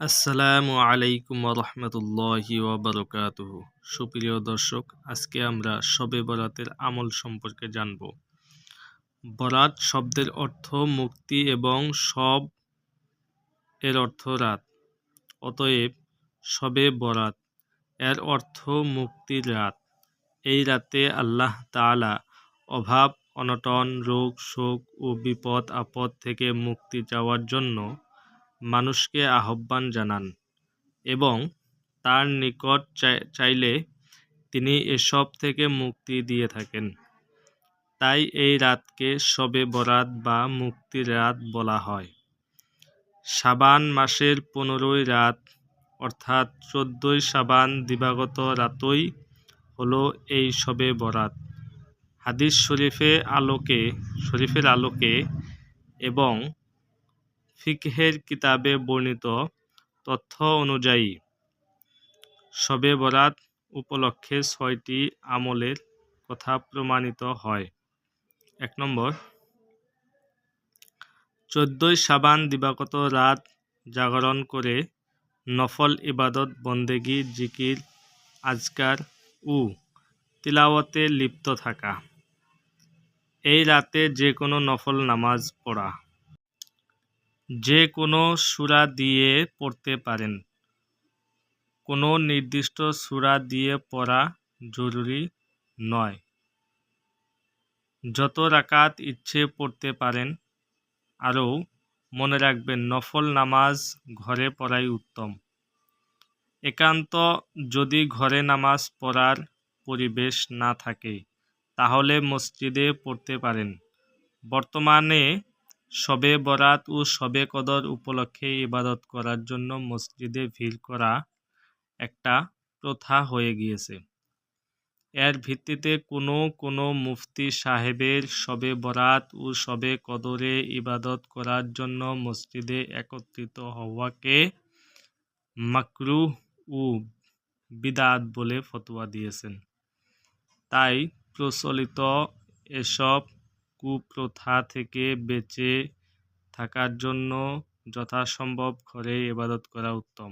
আসসালামু আলাইকুম রহমতুল্লাহি ওবরকাতুহ। সুপ্রিয় দর্শক, আজকে আমরা শবে বরাতের আমল সম্পর্কে জানব। বরাত শব্দের অর্থ মুক্তি এবং সব এর অর্থ রাত। অতএব শবে বরাত এর অর্থ মুক্তির রাত। এই রাতে আল্লাহ তালা অভাব, অনটন, রোগ, শোক ও বিপদ আপদ থেকে মুক্তি চাওয়ার জন্য মানুষকে আহ্বান জানান এবং তার নিকট চাইলে তিনি এসব থেকে মুক্তি দিয়ে থাকেন। তাই এই রাতকে শবে বরাত বা মুক্তির রাত বলা হয়। সাবান মাসের পনেরোই রাত, অর্থাৎ চোদ্দোই সাবান দিবাগত রাতই হলো এই শবে বরাত। হাদিস শরীফে আলোকে, শরীফের আলোকে এবং ফিকহের কিতাবে বর্ণিত তথ্য অনুযায়ী শবে বরাত উপলক্ষে ছয়টি আমলের কথা প্রমাণিত হয়। এক নম্বর, চোদ্দই সাবান দিবাগত রাত জাগরণ করে নফল ইবাদত, বন্দেগি, জিকির, আজকার ও তিলাওয়াতে লিপ্ত থাকা। এই রাতে যে কোনো নফল নামাজ পড়া। যে কোনো সূরা দিয়ে পড়তে পারেন। কোনো নির্দিষ্ট সূরা দিয়ে পড়া জরুরি নয়। যত রাকাত ইচ্ছে পড়তে পারেন, আরও মনে রাখবেন নফল নামাজ ঘরে পড়াই উত্তম। একান্ত যদি ঘরে নামাজ পড়ার পরিবেশ না থাকে, তাহলে মসজিদে পড়তে পারেন। বর্তমানে শবে বরাত ও শবে কদর উপলক্ষে ইবাদত করার জন্য মসজিদে ভিড় করা একটা প্রথা হয়ে গিয়েছে। এর ভিত্তিতে কোনো কোনো মুফতি সাহেবের শবে বরাত ও শবে কদরে ইবাদত করার জন্য মসজিদে একত্রিত হওয়াকে মাকরু ও বিদাত বলে ফতোয়া দিয়েছেন। তাই প্রচলিত এসব কুপ্রথা থেকে বেঁচে থাকার জন্য যথাসম্ভব ঘরেই ইবাদত করা উত্তম।